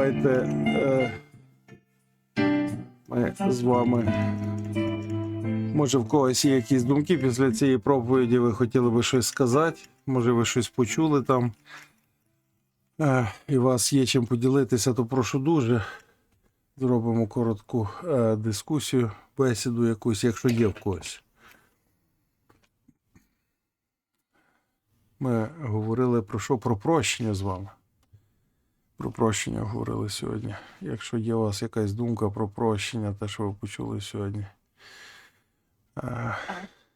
Давайте е, ми з вами. Може, в когось є якісь думки після цієї проповіді, ви хотіли би щось сказати, може, ви щось почули там. Е, і вас є чим поділитися, то прошу дуже. Зробимо коротку е, дискусію, бесіду якусь, якщо є в когось. Ми говорили про що? Про прощення з вами. Про прощення говорили сьогодні. Якщо є у вас якась думка про прощення, те, що ви почули сьогодні.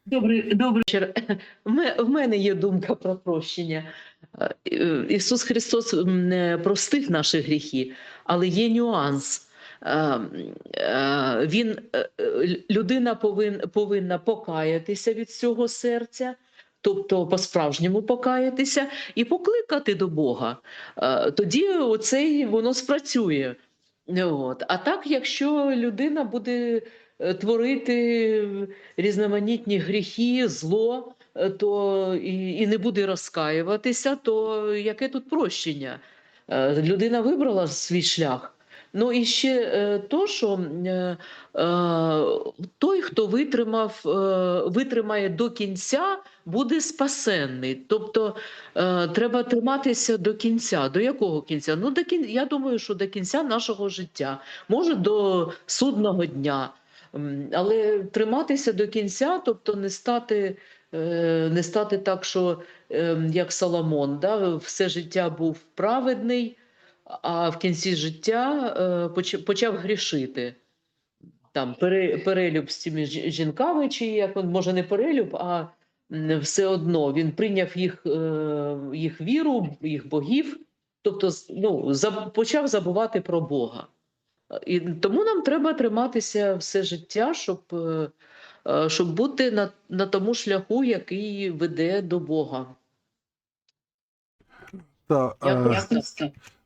Добрий, добрий вечір. В мене є думка про прощення. Е, Ісус Христос м, е, простив наші гріхи, але є нюанс. Е, е, Він, людина повин, повинна покаятися від всього серця, тобто по-справжньому покаятися і покликати до Бога. Е, Тоді оцей воно спрацює. От. А так, якщо людина буде е, творити різноманітні гріхи, зло, е, то і, і не буде розкаюватися, то яке тут прощення? Людина вибрала свій шлях. Ну і ще е, то, що е, е, той, хто витримав, витримає до кінця, буде спасенний. Тобто треба триматися до кінця. До якого кінця? Ну, до кін... я думаю, що до кінця нашого життя, може до судного дня. Але триматися до кінця, тобто не стати, не стати так, що е, як Соломон, да, все життя був праведний, а в кінці життя е, почав грішити. Там перелюб з цими жінками, чи як він, може не перелюб, а все одно він прийняв їх, е, їх віру, їх богів, тобто ну, почав забувати про Бога. І тому нам треба триматися все життя, щоб, е, щоб бути на, на тому шляху, який веде до Бога. та, Я е, просто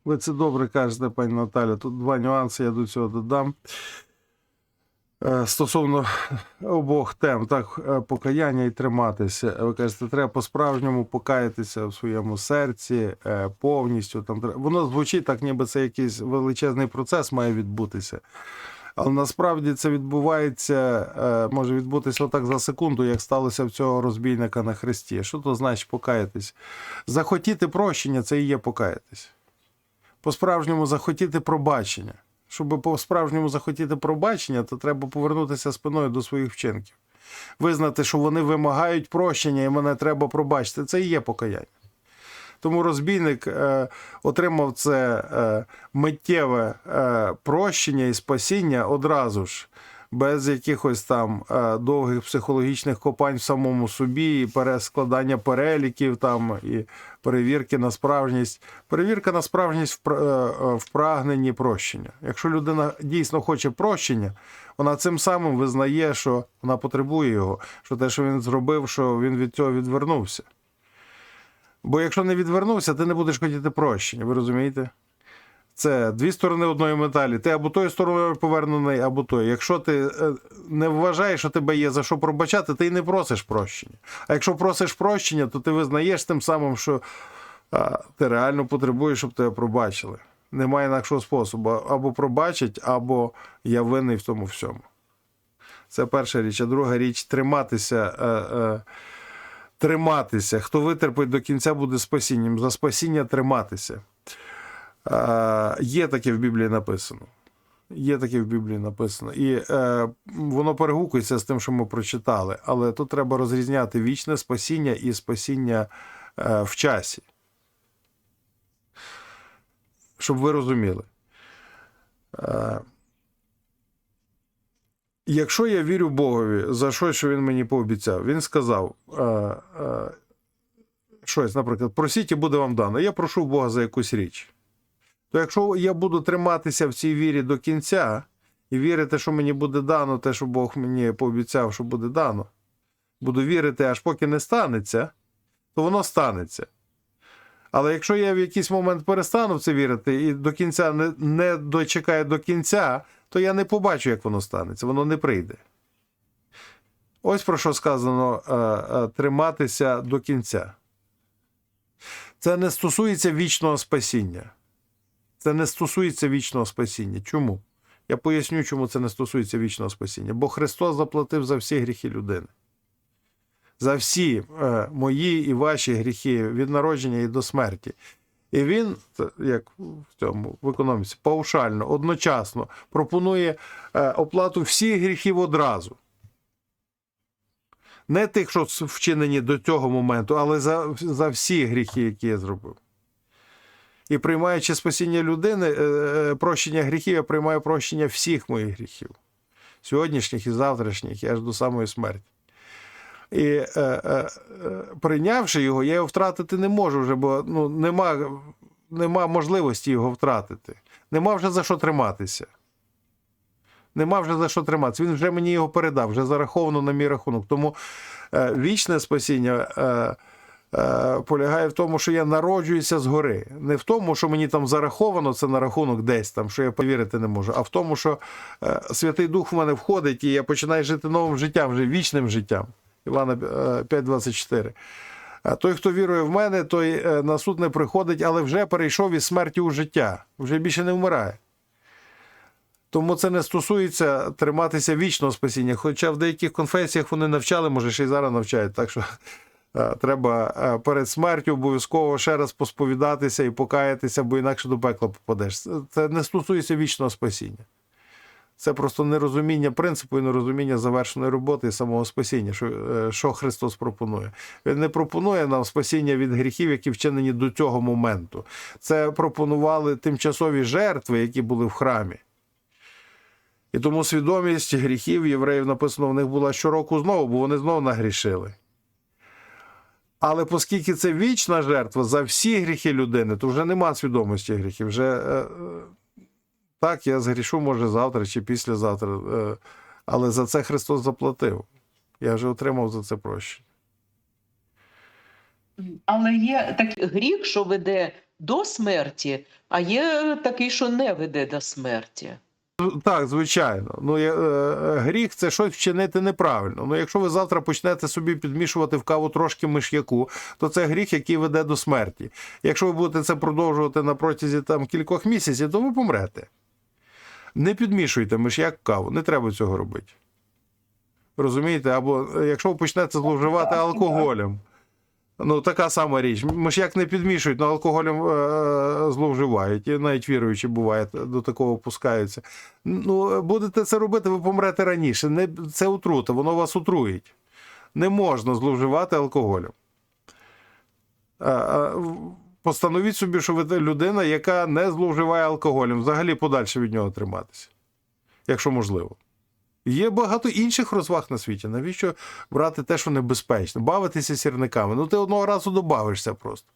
ви це добре кажете, пані Наталя. Тут два нюанси, я до цього додам. Е, Стосовно обох тем, так, е, покаяння і триматися. Ви кажете, треба по-справжньому покаятися в своєму серці е, повністю. Там, воно звучить так, ніби це якийсь величезний процес має відбутися. Але насправді це відбувається, може відбутися отак за секунду, як сталося в цього розбійника на хресті. Що то значить покаятись? Захотіти прощення це і є покаятись. По-справжньому захотіти пробачення. Щоб по-справжньому захотіти пробачення, то треба повернутися спиною до своїх вчинків. Визнати, що вони вимагають прощення, і мене треба пробачити. Це і є покаяння. Тому розбійник е, отримав це е, миттєве е, прощення і спасіння одразу ж, без якихось там е, довгих психологічних копань в самому собі, і перескладання переліків там, і перевірки на справжність. Перевірка на справжність е, е, в прагненні прощення. Якщо людина дійсно хоче прощення, вона цим самим визнає, що вона потребує його, що те, що він зробив, що він від цього відвернувся. Бо якщо не відвернувся, ти не будеш хотіти прощення, ви розумієте? Це дві сторони одної медалі. Ти або тою стороною повернений, або тою. Якщо ти е, не вважаєш, що тебе є за що пробачати, ти й не просиш прощення. А якщо просиш прощення, то ти визнаєш тим самим, що а, ти реально потребуєш, щоб тебе пробачили. Немає інакшого способу. Або пробачить, або я винний в тому всьому. Це перша річ. А друга річ триматися. Е, е, триматися. Хто витерпить до кінця, буде спасінням. За спасіння триматися. Є таке в Біблії написано. Є таке в Біблії написано. І е, воно перегукується з тим, що ми прочитали. Але тут треба розрізняти вічне спасіння і спасіння е, в часі. Щоб ви розуміли. Е, Якщо я вірю Богові за щось, що він мені пообіцяв, він сказав е, е, щось, наприклад, просіть і буде вам дано. Я прошу Бога за якусь річ. То якщо я буду триматися в цій вірі до кінця і вірити, що мені буде дано, те, що Бог мені пообіцяв, що буде дано, буду вірити, аж поки не станеться, то воно станеться. Але якщо я в якийсь момент перестану в це вірити і до кінця не, не дочекаю до кінця, то я не побачу, як воно станеться, воно не прийде. Ось про що сказано е, е, триматися до кінця. Це не стосується вічного спасіння. Це не стосується вічного спасіння. Чому? Я поясню, чому це не стосується вічного спасіння. Бо Христос заплатив за всі гріхи людини. За всі е, мої і ваші гріхи від народження і до смерті. І він, як в цьому в економіці, паушально, одночасно пропонує е, оплату всіх гріхів одразу. Не тих, що вчинені до цього моменту, але за, за всі гріхи, які я зробив. І приймаючи спасіння людини, е, е, прощення гріхів, я приймаю прощення всіх моїх гріхів, сьогоднішніх і завтрашніх, і аж до самої смерті. І е, е, е, прийнявши його, я його втратити не можу вже, бо ну, нема, нема можливості його втратити. Нема вже за що триматися. Нема вже за що триматися. Він вже мені його передав, вже зараховано на мій рахунок. Тому е, вічне спасіння е, полягає в тому, що я народжуюся згори. Не в тому, що мені там зараховано це на рахунок десь там, що я повірити не можу, а в тому, що е, Святий Дух в мене входить, і я починаю жити новим життям, вже вічним життям. Івана е, 5,24. Той, хто вірує в мене, той е, на суд не приходить, але вже перейшов із смерті у життя, вже більше не вмирає. Тому це не стосується триматися вічного спасіння. Хоча в деяких конфесіях вони навчали, може, ще й зараз навчають. Так що е, треба е, перед смертю обов'язково ще раз посповідатися і покаятися, бо інакше до пекла попадеш. Це- Це не стосується вічного спасіння. Це просто нерозуміння принципу і нерозуміння завершеної роботи і самого спасіння, що, е, що Христос пропонує. Він не пропонує нам спасіння від гріхів, які вчинені до цього моменту. Це пропонували тимчасові жертви, які були в храмі. І тому свідомість гріхів євреїв написано в них була щороку знову, бо вони знову нагрішили. Але оскільки це вічна жертва за всі гріхи людини, то вже нема свідомості гріхів. Вже е, е, так, я згрішу, може, завтра чи післязавтра, е, але за це Христос заплатив. Я вже отримав за це прощення. Але є такий гріх, що веде до смерті, а є такий, що не веде до смерті. Так, звичайно. Ну, я- е, гріх це щось вчинити неправильно. Ну, якщо ви завтра почнете собі підмішувати в каву трошки миш'яку, то це гріх, який веде до смерті. Якщо ви будете це продовжувати на протязі там, кількох місяців, то ви помрете. Не підмішуйте миш'як в каву, не треба цього робити. Розумієте? Або е, якщо ви почнете зловживати алкоголем, ну така сама річ. Миш'як не підмішують, але алкоголем е, зловживають. І навіть віруючі буває, до такого опускаються. Ну, будете це робити, ви помрете раніше. Не, це отрута, воно вас отруїть. Не можна зловживати алкоголем. А, в- Постановіть собі, що ви людина, яка не зловживає алкоголем, взагалі подальше від нього триматися, якщо можливо. Є багато інших розваг на світі. Навіщо брати те, що небезпечно? Бавитися сірниками. Ну, ти одного разу добавишся просто.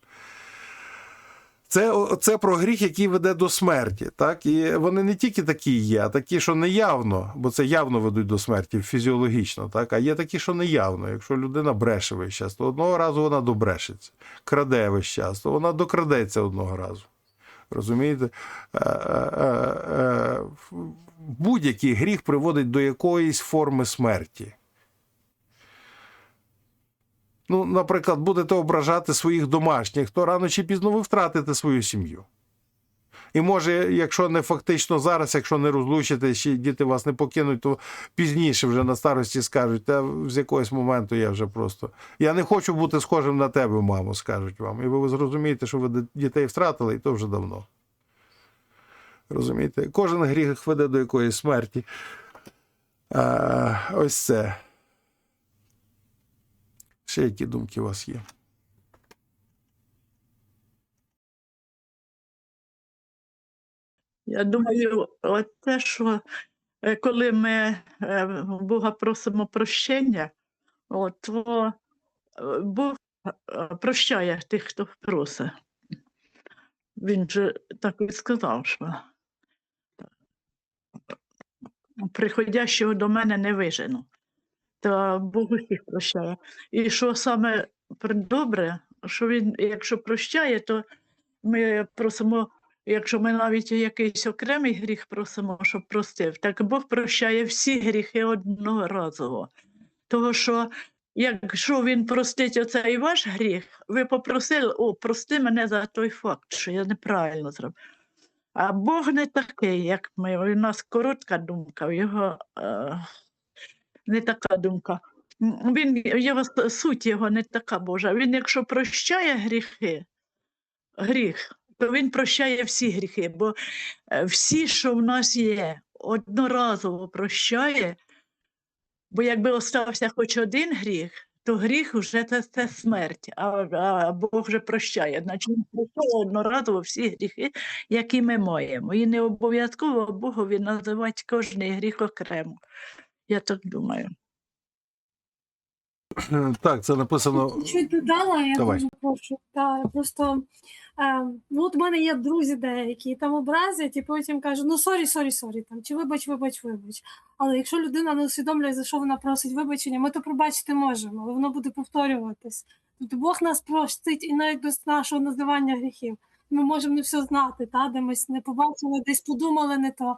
Це, це про гріх, який веде до смерті. Так? І вони не тільки такі є, а такі, що неявно, бо це явно ведуть до смерті фізіологічно, так? а є такі, що неявно. Якщо людина бреше весь час, то одного разу вона добрешеться, краде весь час, то вона докрадеться одного разу. Розумієте? Е, е, е, Будь-який гріх приводить до якоїсь форми смерті. Ну, наприклад, будете ображати своїх домашніх, то рано чи пізно ви втратите свою сім'ю. І може, якщо не фактично зараз, якщо не розлучите, ще діти вас не покинуть, то пізніше вже на старості скажуть, та з якогось моменту я вже просто. Я не хочу бути схожим на тебе, мамо, скажуть вам. І ви зрозумієте, що ви дітей втратили, і то вже давно. Розумієте? Кожен гріх веде до якоїсь смерті. А, ось це. Ще які думки у вас є? Я думаю, от те, що е, коли ми е, Бога просимо прощення, от, то е, Бог прощає тих, хто просить. Він же так і сказав, що приходящого до мене не вижену. Та Бог усіх прощає. І що саме добре, що він, якщо прощає, то ми просимо, якщо ми навіть якийсь окремий гріх просимо, щоб простив, так Бог прощає всі гріхи одноразово. Того, що якщо він простить оцей ваш гріх, ви попросили, о, прости мене за той факт, що я неправильно зробив. А Бог не такий, як ми. У нас коротка думка, в його е, не така думка. Він, його суть його не така Божа. Він, якщо прощає гріхи, гріх, то він прощає всі гріхи, бо е, всі, що в нас є, одноразово прощає, бо якби остався хоч один гріх, то гріх вже це, це смерть, а, а Бог вже прощає. Значить, він прощає одноразово всі гріхи, які ми маємо. І не обов'язково Богові називати кожний гріх окремо. Я так думаю. Так, це написано. Чуть додала, я Давай. дуже прошу. Та, просто ну, от в мене є друзі деякі, там образять і потім кажуть, ну сорі, сорі, сорі, там, чи вибач, вибач, вибач. Але якщо людина не усвідомлює, за що вона просить вибачення, ми то пробачити можемо, але воно буде повторюватись. Тобто Бог нас простить і навіть до нашого називання гріхів. Ми можемо не все знати, та, де ми не побачили, десь подумали не то.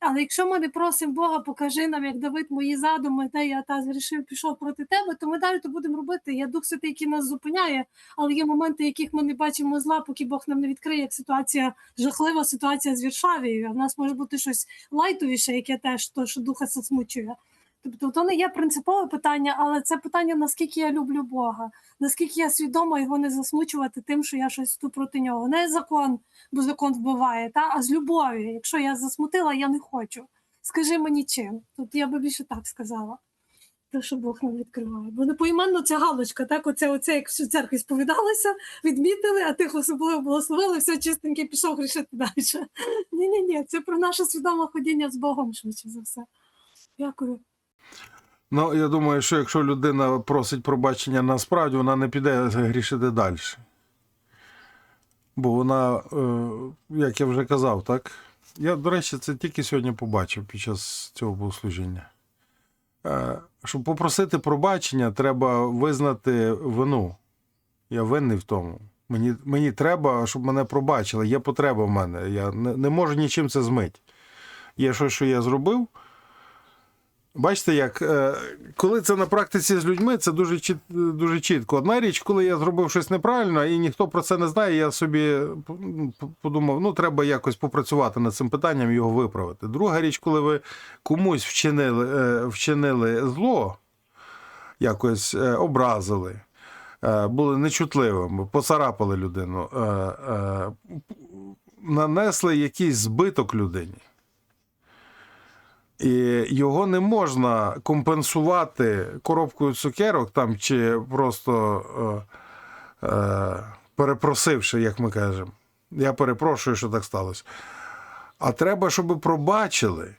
Але якщо ми не просимо Бога, покажи нам, як Давид мої задуми, де я та зрішив, пішов проти тебе, то ми далі то будемо робити. Я Дух Святий, який нас зупиняє, але є моменти, яких ми не бачимо зла, поки Бог нам не відкриє, як ситуація жахлива ситуація з Віршавією. А в нас може бути щось лайтовіше, яке теж то, що духа засмучує. Тобто, то не є принципове питання, але це питання, наскільки я люблю Бога, наскільки я свідома його не засмучувати тим, що я щось тут проти нього. Не закон, бо закон вбиває, та а з любові. Якщо я засмутила, я не хочу. Скажи мені чим. Тут я би більше так сказала. Те, що Бог нам відкриває. Бо не поіменно ця галочка, так, оце, оце, як в церкві сповідалися, відмітили, а тих особливо благословили, все чистеньке пішов грішити далі. Ні, ні, ні, це про наше свідоме ходіння з Богом, швидше за все. Дякую. Ну, я думаю, що якщо людина просить пробачення насправді, вона не піде грішити далі. Бо вона, е, як я вже казав, так? Я, до речі, це тільки сьогодні побачив під час цього богослужіння. Е, Щоб попросити пробачення, треба визнати вину. Я винний в тому. Мені, мені треба, щоб мене пробачили. Є потреба в мене. Я не, не можу нічим це змити. Є щось, що я зробив. Бачите, як е, коли це на практиці з людьми, це дуже дуже чітко. Одна річ, коли я зробив щось неправильно, і ніхто про це не знає, я собі подумав, ну треба якось попрацювати над цим питанням, його виправити. Друга річ, коли ви комусь вчинили, е, вчинили зло, якось е, образили, були нечутливими, поцарапали людину, нанесли якийсь збиток людині. І його не можна компенсувати коробкою цукерок там чи просто е, е, перепросивши, як ми кажемо. Я перепрошую, що так сталося. А треба, щоб пробачили.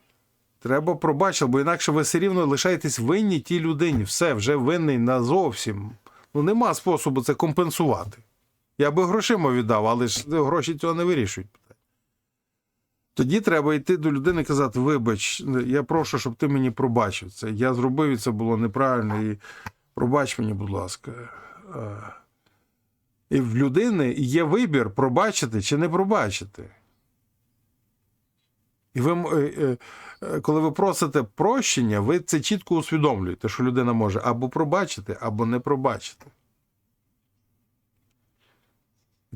Треба пробачили, бо інакше ви все рівно лишаєтесь винні тій людині. Все, вже винний назовсім. Ну, нема способу це компенсувати. Я би грошима віддав, але ж гроші цього не вирішують. Тоді треба йти до людини і казати: вибач, я прошу, щоб ти мені пробачив це. Я зробив і це було неправильно, і пробач мені, будь ласка. І в людини є вибір пробачити чи не пробачити. І ви, е, е, коли ви просите прощення, ви це чітко усвідомлюєте, що людина може або пробачити, або не пробачити.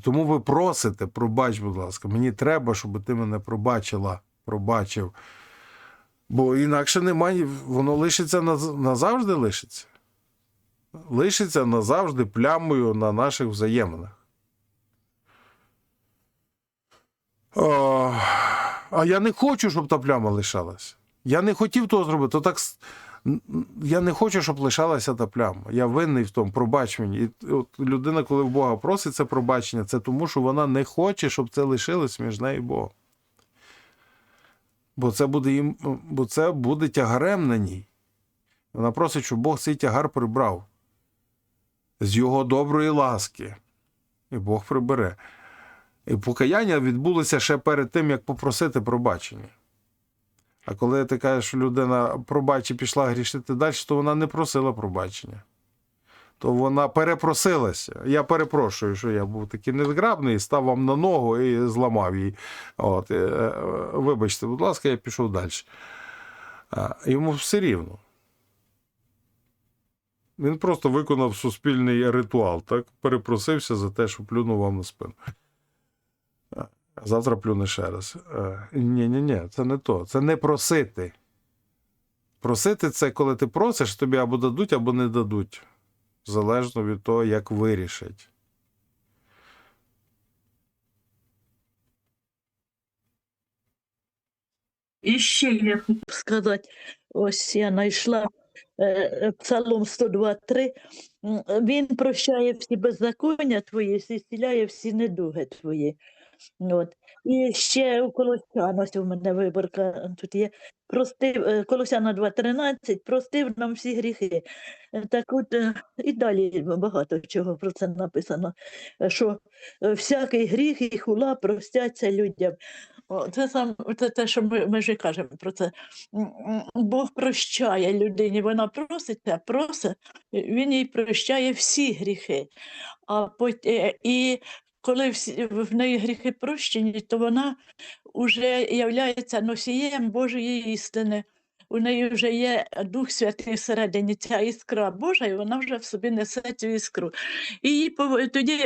Тому ви просите, пробач, будь ласка, мені треба, щоб ти мене пробачила, пробачив. Бо інакше немає, воно лишиться назавжди лишиться. Лишиться назавжди плямою на наших взаєминах. О, а я не хочу, щоб та пляма лишалася. Я не хотів того зробити. То так я не хочу, щоб лишалася та пляма. Я винний в тому, пробач мені. І от людина, коли в Бога просить це пробачення, це тому, що вона не хоче, щоб це лишилось між нею і Богом. Бо це буде їм, бо це буде тягарем на ній. Вона просить, щоб Бог цей тягар прибрав з його доброї ласки. І Бог прибере. І покаяння відбулося ще перед тим, як попросити пробачення. А коли ти кажеш, що людина пробач і пішла грішити далі, то вона не просила пробачення. То вона перепросилася. Я перепрошую, що я був такий незграбний, став вам на ногу і зламав її. От, е, е, вибачте, будь ласка, я пішов далі. Йому все рівно. Він просто виконав суспільний ритуал, так? Перепросився за те, що плюнув вам на спину. Завтра плюне ще раз. Ні, ні, ні, це не то. Це не просити. Просити це коли ти просиш, тобі або дадуть, або не дадуть. Залежно від того, як вирішать. І ще я хочу сказати, ось я знайшла е, е, Псалом 102.3. М, Він прощає всі беззаконня твої, зціляє всі недуги твої. От. І ще у Колосян, ось у мене виборка тут є. Простив, е, Колосяна 2.13, простив нам всі гріхи. Е, Так от е, і далі багато чого про це написано, е, що е, всякий гріх і хула простяться людям. Це сам це те, що ми, ми і кажемо про це. Бог прощає людині, вона проситься, просить, він їй прощає всі гріхи. А пот- е, і коли всі, в неї гріхи прощені, то вона вже являється носієм Божої істини. У неї вже є Дух Святий всередині, ця іскра Божа, і вона вже в собі несе цю іскру. І тоді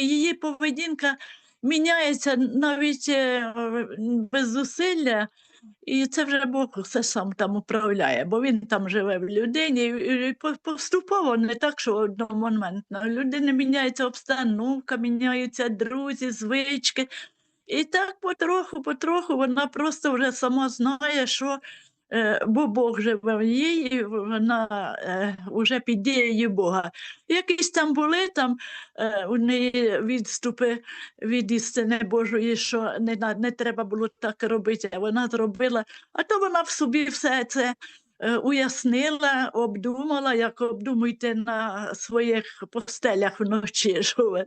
її поведінка міняється навіть е, без зусилля, і це вже Бог все сам там управляє, бо він там живе в людині, і поступово не так, що одномоментно. Людина міняється обстановка, міняються друзі, звички. І так потроху, потроху вона просто вже сама знає, що бо Бог живе в їй, і вона е, вже під дією Бога. Якісь там були там е, у неї відступи від істини Божої, що не, не треба було так робити, а вона зробила, а то вона в собі все це е, уяснила, обдумала, як обдумуйте на своїх постелях вночі. Ви.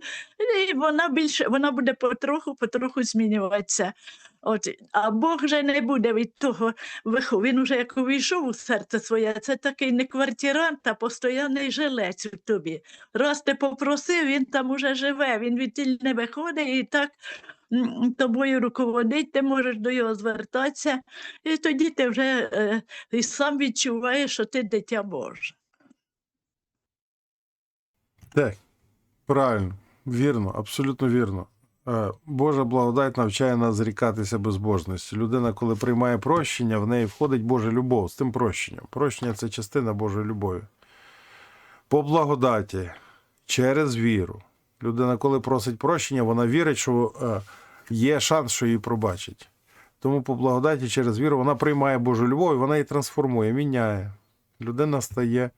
І вона більше вона буде потроху, потроху змінюватися. От, а Бог же не буде від того вихов. Він уже як увійшов у серце своє, це такий не квартирант, а постоянний жилець у тобі. Раз ти попросив, він там уже живе, він від тіль не виходить і так тобою руководить, ти можеш до його звертатися, і тоді ти вже е, і сам відчуваєш, що ти дитя Боже. Так, правильно, вірно, абсолютно вірно. Е, Божа благодать навчає нас зрікатися безбожності. Людина, коли приймає прощення, в неї входить Божа любов з тим прощенням. Прощення це частина Божої любові. По благодаті, через віру. Людина, коли просить прощення, вона вірить, що е, є шанс, що її пробачить. Тому по благодаті через віру вона приймає Божу любов і вона її трансформує, міняє. Людина стає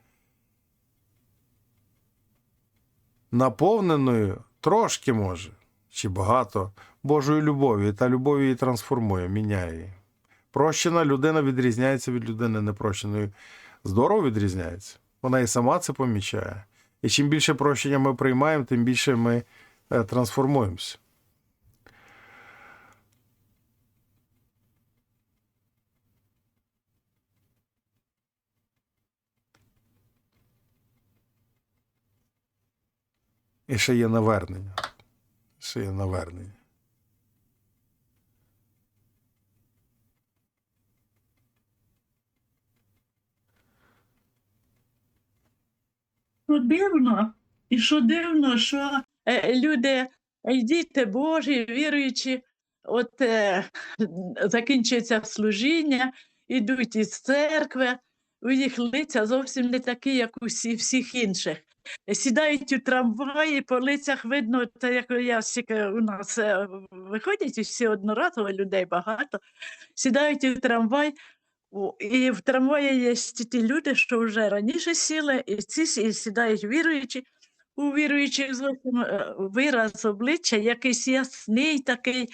наповненою трошки може, чи багато Божою любов'ю, і та любов її трансформує, міняє її. Прощена людина відрізняється від людини непрощеної. Здорово відрізняється. Вона і сама це помічає. І чим більше прощення ми приймаємо, тим більше ми е, трансформуємося. І ще є навернення. Ще є навернення. Що дивно, і що дивно, що е, люди, діти Божі, віруючі, от е, закінчується служіння, ідуть із церкви, у їх лиця зовсім не такі, як у всі, всіх інших. Сідають у трамваї, по лицях видно, та як я стільки у нас е, виходять і всі одноразово людей багато, сідають у трамвай, І в трамваї є ті люди, що вже раніше сіли, і ці сі- сідають віруючі. У віруючих зовсім е, вираз обличчя, якийсь ясний такий.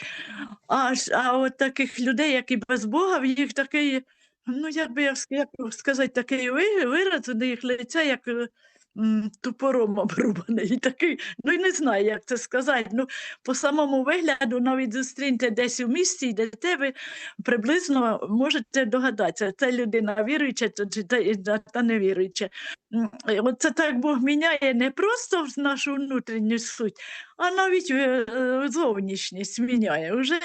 А, а от таких людей, які без Бога, в їх такий, ну як би як сказати, такий вираз у їх лиця, як е, м, топором обрубаний. Такий, ну і не знаю, як це сказати. Ну, по самому вигляду, навіть зустріньте десь у місті, йдете ви приблизно можете догадатися, це людина віруюча чи- та, та, не віруюча. М, Оце так Бог міняє не просто в нашу внутрішню суть, а навіть е, е, зовнішність міняє. Уже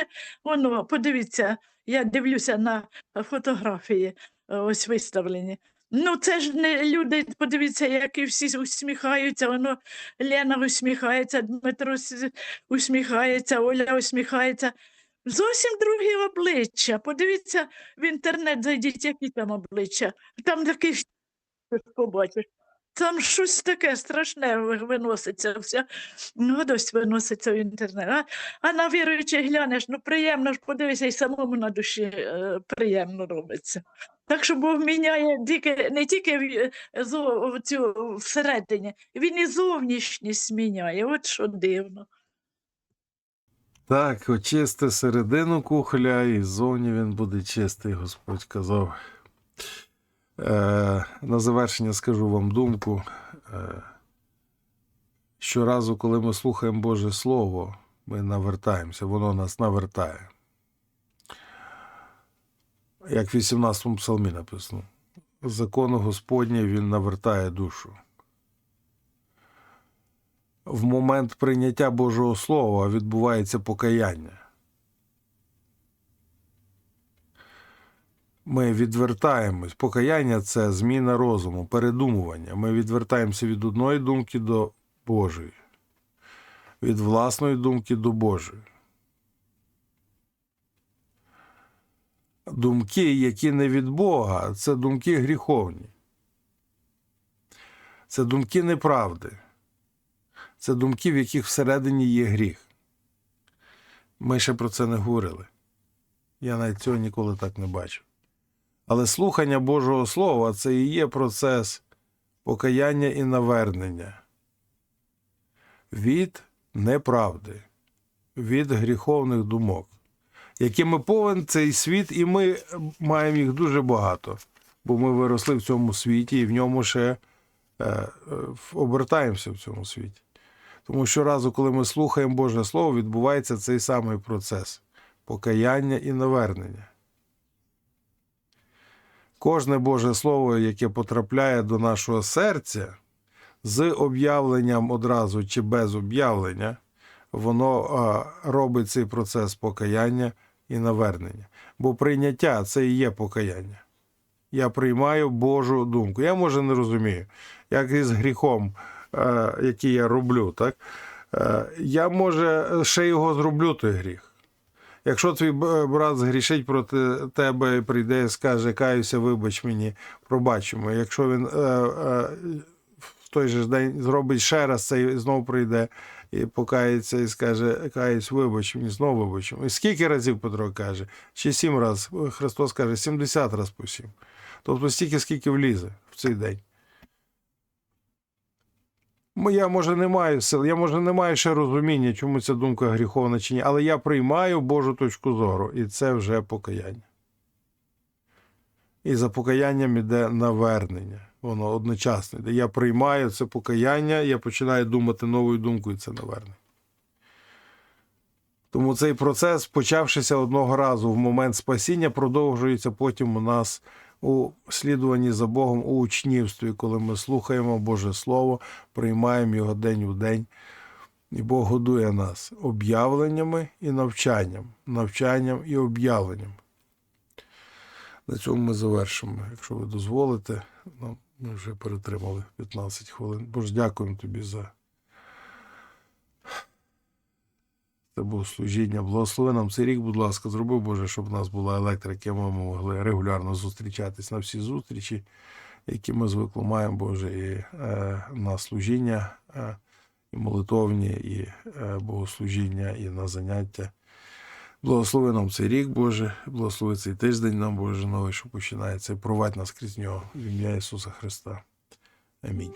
воно, подивіться, я дивлюся на фотографії, е, ось виставлені. Ну, це ж не люди, подивіться, які всі усміхаються, воно Лена усміхається, Дмитро усміхається, Оля усміхається. Зовсім другі обличчя. Подивіться в інтернет, зайдіть, які там обличчя. Там таких побачиш. Там щось таке страшне виноситься, вся гадость виноситься в інтернет. А, а на віруючих глянеш, ну приємно ж подивися, і самому на душі е, приємно робиться. Так що Бог міняє тільки, не тільки е, зо- цю, всередині, він і зовнішність міняє. От що дивно. Так, очисти середину кухля, і ззовні він буде чистий, Господь казав. Е, на завершення скажу вам думку. Е, щоразу, коли ми слухаємо Боже Слово, ми навертаємося, воно нас навертає. Як в 18 псалмі написано. Закону Господнє він навертає душу. В момент прийняття Божого Слова відбувається покаяння. Ми відвертаємось. Покаяння це зміна розуму, передумування. Ми відвертаємося від одної думки до Божої, від власної думки до Божої. Думки, які не від Бога, це думки гріховні. Це думки неправди. Це думки, в яких всередині є гріх. Ми ще про це не говорили. Я навіть цього ніколи так не бачив. Але слухання Божого Слова це і є процес покаяння і навернення від неправди, від гріховних думок, якими повен цей світ, і ми маємо їх дуже багато, бо ми виросли в цьому світі і в ньому ще е, е, обертаємося в цьому світі. Тому що разу, коли ми слухаємо Боже Слово, відбувається цей самий процес покаяння і навернення. Кожне Боже Слово, яке потрапляє до нашого серця, з об'явленням одразу чи без об'явлення, воно робить цей процес покаяння і навернення. Бо прийняття це і є покаяння. Я приймаю Божу думку. Я, може, не розумію, як із гріхом, е, який я роблю, так? Е, я, може, ще його зроблю той гріх. Якщо твій брат згрішить проти тебе і прийде і скаже, каюся, вибач мені, пробачимо. Якщо він е, е, в той же день зробить ще раз це і знову прийде і покається і скаже, каюсь, вибач мені, знову вибачимо. І скільки разів Петро каже? Чи сім разів? Христос каже, 70 разів по сім. Тобто стільки, скільки влізе в цей день. Я, може, не маю сил, я, може, не маю ще розуміння, чому ця думка гріховна чи ні, але я приймаю Божу точку зору, і це вже покаяння. І за покаянням іде навернення. Воно одночасно йде. Я приймаю це покаяння, я починаю думати новою думкою, це навернення. Тому цей процес, почавшися одного разу в момент спасіння, продовжується потім у нас у слідуванні за Богом у учнівстві, коли ми слухаємо Боже Слово, приймаємо його день у день. І Бог годує нас об'явленнями і навчанням, навчанням і об'явленням. На цьому ми завершимо. Якщо ви дозволите, ну, ми вже перетримали 15 хвилин. Боже, дякуємо тобі за це богослужіння. Благослови нам цей рік, будь ласка, зроби, Боже, щоб в нас була електрика, ми могли регулярно зустрічатись на всі зустрічі, які ми звикли маємо, Боже, і е, на служіння, е, і молитовні, і е, богослужіння, і на заняття. Благослови нам цей рік, Боже, благослови цей тиждень нам, Боже, новий, що починається. і Провадь нас крізь нього в ім'я Ісуса Христа. Амінь.